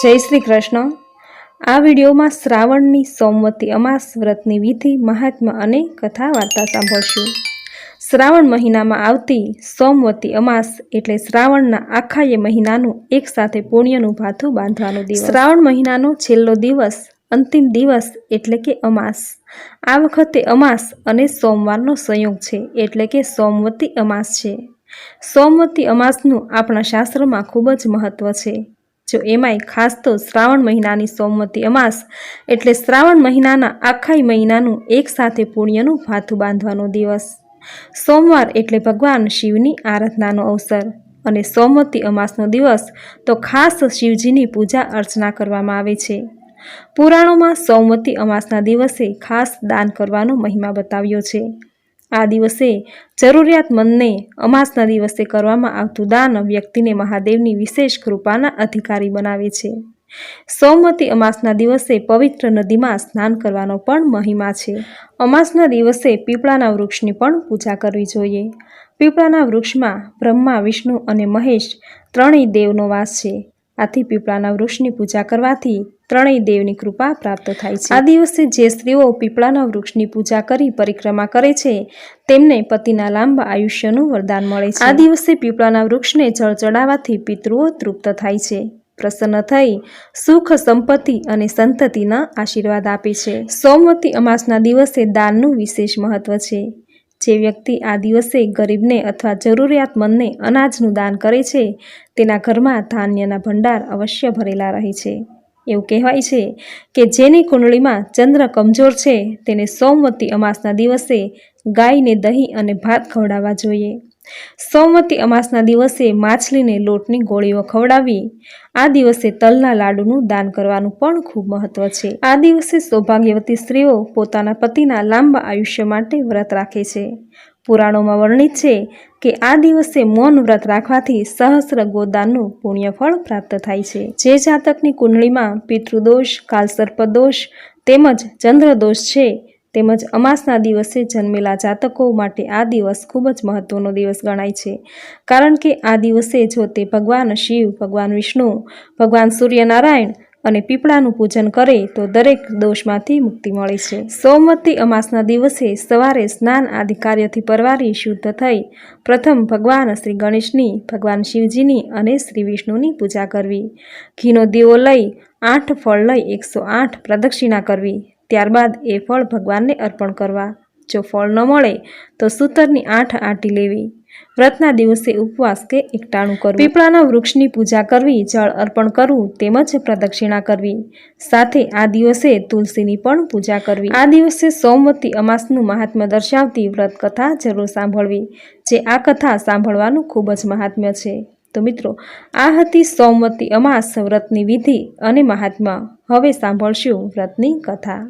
જય શ્રી કૃષ્ણ. આ વિડીયોમાં શ્રાવણની સોમવતી અમાસ વ્રતની વિધિ, મહાત્મા અને કથા વાર્તા સાંભળશું. શ્રાવણ મહિનામાં આવતી સોમવતી અમાસ એટલે શ્રાવણના આખાય મહિનાનું એક સાથે પુણ્યનું ભાથું બાંધવાનો દિવસ. શ્રાવણ મહિનાનો છેલ્લો દિવસ, અંતિમ દિવસ એટલે કે અમાસ. આ વખતે અમાસ અને સોમવારનો સંયોગ છે એટલે કે સોમવતી અમાસ છે. સોમવતી અમાસનું આપણા શાસ્ત્રમાં ખૂબ જ મહત્વ છે. જો એમાંય ખાસ તો શ્રાવણ મહિનાની સોમવતી અમાસ એટલે શ્રાવણ મહિનાના આખાય મહિનાનું એક સાથે પુણ્યનું ભાથું બાંધવાનો દિવસ. સોમવાર એટલે ભગવાન શિવની આરાધનાનો અવસર અને સોમવતી અમાસનો દિવસ તો ખાસ શિવજીની પૂજા અર્ચના કરવામાં આવે છે. પુરાણોમાં સોમવતી અમાસના દિવસે ખાસ દાન કરવાનો મહિમા બતાવ્યો છે. આ દિવસે જરૂરિયાતમંદને અમાસના દિવસે કરવામાં આવતું દાન વ્યક્તિને મહાદેવની વિશેષ કૃપાના અધિકારી બનાવે છે. સૌમતી અમાસના દિવસે પવિત્ર નદીમાં સ્નાન કરવાનો પણ મહિમા છે. અમાસના દિવસે પીપળાના વૃક્ષની પણ પૂજા કરવી જોઈએ. પીપળાના વૃક્ષમાં બ્રહ્મા, વિષ્ણુ અને મહેશ ત્રણેય દેવનો વાસ છે. આથી પીપળાના વૃક્ષની પૂજા કરવાથી ત્રણેય દેવની કૃપા પ્રાપ્ત થાય છે. આ દિવસે જે સ્ત્રીઓ પીપળાના વૃક્ષની પૂજા કરી પરિક્રમા કરે છે તેમને પતિના લાંબા આયુષ્યનું વરદાન મળે છે. આ દિવસે પીપળાના વૃક્ષને જળ ચડાવવાથી પિતૃઓ તૃપ્ત થાય છે. પ્રસન્ન થઈ સુખ સંપત્તિ અને સંતતિના આશીર્વાદ આપે છે. સોમવતી અમાસના દિવસે દાનનું વિશેષ મહત્વ છે. જે વ્યક્તિ આ દિવસે ગરીબને અથવા જરૂરિયાતમંદને અનાજનું દાન કરે છે તેના ઘરમાં ધાન્યના ભંડાર અવશ્ય ભરેલા રહે છે. એવું કહેવાય છે કે જેની કુંડળીમાં ચંદ્ર કમજોર છે, તેને સોમવતી અમાસના દિવસે ગાયને દહીં અને ભાત ખવડાવવા જોઈએ. સોમવતી અમાસના દિવસે માછલીને લોટની ગોળીઓ ખવડાવી, આ દિવસે તલના લાડુનું દાન કરવાનું પણ ખૂબ મહત્વ છે. આ દિવસે સૌભાગ્યવતી સ્ત્રીઓ પોતાના પતિના લાંબા આયુષ્ય માટે વ્રત રાખે છે. પુરાણોમાં વર્ણિત છે કે આ દિવસે મૌન વ્રત રાખવાથી સહસ્ર ગોદાનનું પુણ્યફળ પ્રાપ્ત થાય છે. જે જાતકની કુંડળીમાં પિતૃદોષ, કાલસર્પદોષ તેમજ ચંદ્રદોષ છે, તેમજ અમાસના દિવસે જન્મેલા જાતકો માટે આ દિવસ ખૂબ જ મહત્વનો દિવસ ગણાય છે. કારણ કે આ દિવસે જો તે ભગવાન શિવ, ભગવાન વિષ્ણુ, ભગવાન સૂર્યનારાયણ અને પીપળાનું પૂજન કરે તો દરેક દોષમાંથી મુક્તિ મળે છે. સોમવતી અમાસના દિવસે સવારે સ્નાન આદિ કાર્યથી પરવારી શુદ્ધ થઈ પ્રથમ ભગવાન શ્રી ગણેશની, ભગવાન શિવજીની અને શ્રી વિષ્ણુની પૂજા કરવી. ઘીનો દીવો લઈ આઠ ફળ લઈ એકસો આઠ પ્રદક્ષિણા કરવી. ત્યારબાદ એ ફળ ભગવાનને અર્પણ કરવા. જો ફળ ન મળે તો સૂતરની આઠ આંટી લેવી. વ્રતના દિવસે ઉપવાસ કે એકટાણું કરવું. પીપળાના વૃક્ષની પૂજા કરવી, જળ અર્પણ કરવું તેમજ પ્રદક્ષિણા કરવી. સાથે આ દિવસે તુલસીની પણ પૂજા કરવી. આ દિવસે સોમવતી અમાસનું મહાત્મ્ય દર્શાવતી વ્રત કથા જરૂર સાંભળવી, જે આ કથા સાંભળવાનું ખૂબ જ મહાત્મ્ય છે. તો મિત્રો, આ હતી સોમવતી અમાસ વ્રતની વિધિ અને મહાત્મા હવે સાંભળશું વ્રતની કથા.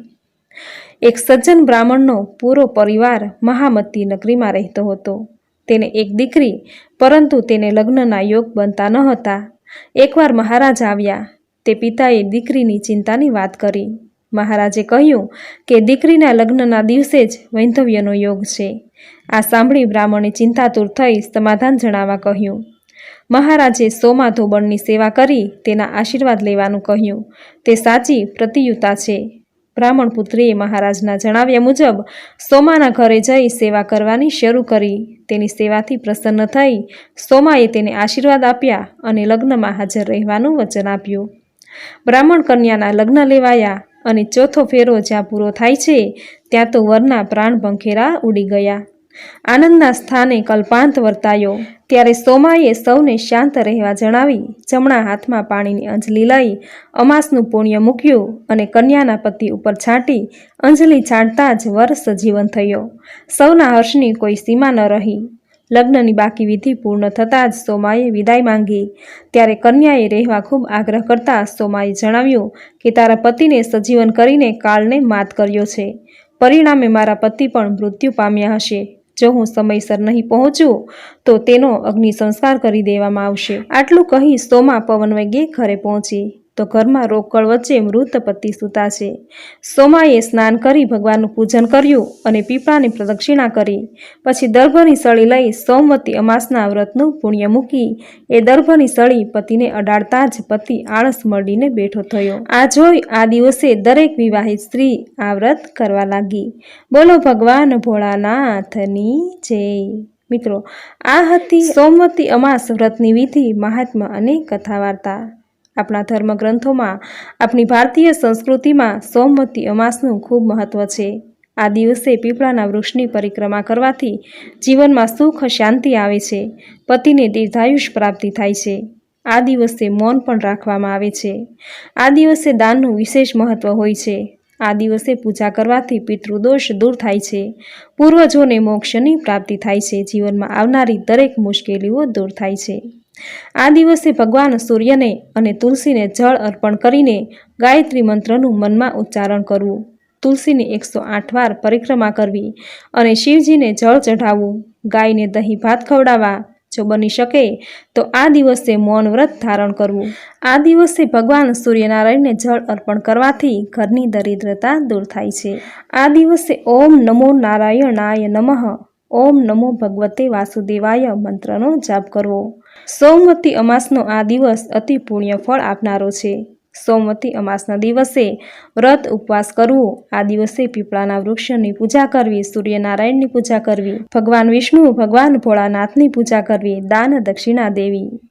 એક સજ્જન બ્રાહ્મણનો પૂરો પરિવાર મહામતી નગરીમાં રહેતો હતો. તેને એક દીકરી, પરંતુ તેને લગ્નના યોગ બનતા ન હતા. એકવાર મહારાજ આવ્યા, તે પિતાએ દીકરીની ચિંતાની વાત કરી. મહારાજે કહ્યું કે દીકરીના લગ્નના દિવસે જ વૈંધવ્યનો યોગ છે. આ સાંભળી બ્રાહ્મણે ચિંતાતુર થઈ સમાધાન જણાવવા કહ્યું. મહારાજે સોમા ધોબણની સેવા કરી તેના આશીર્વાદ લેવાનું કહ્યું. તે સાચી પ્રતિયુતા છે. બ્રાહ્મણ પુત્રીએ મહારાજના જણાવ્યા મુજબ, સોમાના ઘરે જઈ સેવા કરવાની શરૂ કરી. તેની સેવાથી પ્રસન્ન થઈ સોમાએ તેને આશીર્વાદ આપ્યા અને લગ્નમાં હાજર રહેવાનું વચન આપ્યું. બ્રાહ્મણ કન્યાના લગ્ન લેવાયા અને ચોથો ફેરો જ્યાં પૂરો થાય છે, ત્યાં તો વરના પ્રાણ પંખેરા ઉડી ગયા. આનંદના સ્થાને કલ્પાંત વર્તાયો. ત્યારે સોમાએ સૌને શાંત રહેવા જણાવી, જમણા હાથમાં પાણીની અંજલી લઈ અમાસનું પુણ્ય મૂક્યું અને કન્યાના પતિ ઉપર છાંટી અંજલિ છાંટતા જ વર સજીવન થયો. સૌના હર્ષની કોઈ સીમા ન રહી. લગ્નની બાકી વિધિ પૂર્ણ થતાં જ સોમાએ વિદાય માંગી. ત્યારે કન્યાએ રહેવા ખૂબ આગ્રહ કરતા સોમાએ જણાવ્યું કે, તારા પતિને સજીવન કરીને કાળને માત કર્યો છે. પરિણામે મારા પતિ પણ મૃત્યુ પામ્યા હશે. જો હું સમયસર નહીં પહોંચું, તો તેનો અગ્નિ સંસ્કાર કરી દેવામાં આવશે. આટલું કહી સોમા પવન ઘરે પહોંચી. તો ઘરમાં રોકડ વચ્ચે મૃત પતિ સૂતા છે સોમાએ સ્નાન કરી ભગવાનનું પૂજન કર્યું અને પીપળાની પ્રદક્ષિણા કરી. પછી દર્ભની સળી લઈ સોમવતી અમાસના વ્રતનું પુણ્ય મૂકી. એ દર્ભની સળી પતિને અડાડતા જ પતિ આળસ મળીને બેઠો થયો. આ જોઈ આ દિવસે દરેક વિવાહિત સ્ત્રી આ વ્રત કરવા લાગી. બોલો ભગવાન ભોળાનાથની જય. મિત્રો, આ હતી સોમવતી અમાસ વ્રતની વિધિ મહાત્મા અને કથા વાર્તા આપણા ધર્મગ્રંથોમાં, આપણી ભારતીય સંસ્કૃતિમાં સોમવતી અમાસનું ખૂબ મહત્વ છે. આ દિવસે પીપળાના વૃક્ષની પરિક્રમા કરવાથી જીવનમાં સુખ, શાંતિ આવે છે. પતિને દીર્ઘાયુષ પ્રાપ્તિ થાય છે. આ દિવસે મૌન પણ રાખવામાં આવે છે. આ દિવસે દાનનું વિશેષ મહત્વ હોય છે. આ દિવસે પૂજા કરવાથી પિતૃદોષ દૂર થાય છે. પૂર્વજોને મોક્ષની પ્રાપ્તિ થાય છે. જીવનમાં આવનારી દરેક મુશ્કેલીઓ દૂર થાય છે. આ દિવસે ભગવાન સૂર્યને અને તુલસીને જળ અર્પણ કરીને ગાયત્રી મંત્રનું મનમાં ઉચ્ચારણ કરવું. તુલસીની એકસો આઠ વાર પરિક્રમા કરવી અને શિવજીને જળ ચઢાવવું. ગાયને દહીં ભાત ખવડાવવા. જો બની શકે, તો આ દિવસે મૌન વ્રત ધારણ કરવું. આ દિવસે ભગવાન સૂર્યનારાયણને જળ અર્પણ કરવાથી ઘરની દરિદ્રતા દૂર થાય છે. આ દિવસે ઓમ નમો નારાયણાય નમઃ. ઓમ નમો ભગવતે વાસુદેવાય મંત્રનો જાપ કરવો. સોમવતી અમાસનો આ દિવસ અતિ પુણ્ય ફળ આપનારો છે. સોમવતી અમાસના દિવસે વ્રત ઉપવાસ કરવું. આ દિવસે પીપળાના વૃક્ષની પૂજા કરવી, સૂર્યનારાયણની પૂજા કરવી, ભગવાન વિષ્ણુ, ભગવાન ભોળાનાથની પૂજા કરવી, દાન દક્ષિણા દેવી.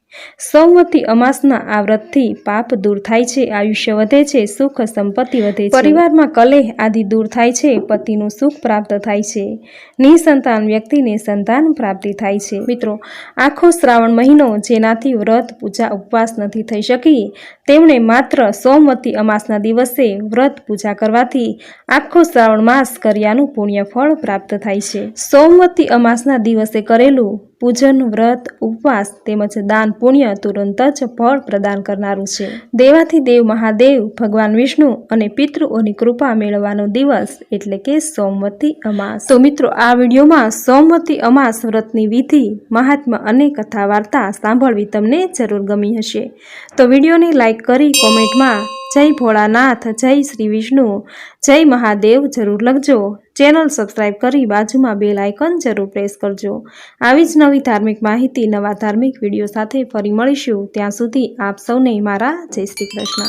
સોમવતી અમાસના આ વ્રતથી પાપ દૂર થાય છે, આયુષ્ય વધે છે, સુખ સંપત્તિ વધે છે. પરિવારમાં કલેહ આદિ દૂર થાય છે, પતિનું સુખ પ્રાપ્ત થાય છે. નિસંતાન વ્યક્તિને સંતાન પ્રાપ્તિ થાય છે. મિત્રો, આખો શ્રાવણ મહિનો જેનાથી વ્રત, પૂજા, ઉપવાસ નથી થઈ શકી. તેમણે માત્ર સોમવતી અમાસના દિવસે વ્રત પૂજા કરવાથી આખો શ્રાવણ માસ કર્યાનું પુણ્ય ફળ પ્રાપ્ત થાય છે. સોમવતી અમાસના દિવસે કરેલું પૂજન, વ્રત, ઉપવાસ તેમજ દાન પુણ્ય તુરંત જ ફળ પ્રદાન કરનારું છે. દેવાથી દેવ મહાદેવ, ભગવાન વિષ્ણુ અને પિતૃઓની કૃપા મેળવવાનો દિવસ એટલે કે સોમવતી અમાસ. તો મિત્રો, આ વિડીયોમાં સોમવતી અમાસ વ્રતની વિધિ મહાત્મા અને કથા વાર્તા સાંભળવી તમને જરૂર ગમી હશે. તો વિડીયોને કરી કોમેન્ટમાં, જય ભોળાનાથ, જય શ્રી વિષ્ણુ, જય મહાદેવ, જરૂર લખજો. ચેનલ સબસ્ક્રાઇબ કરી બાજુમાં બેલ આઇકન જરૂર પ્રેસ કરજો. આવી જ નવી ધાર્મિક માહિતી, નવા ધાર્મિક વીડિયો સાથે ફરી મળીશું. ત્યાં સુધી આપ સૌને મારા જય શ્રી કૃષ્ણ.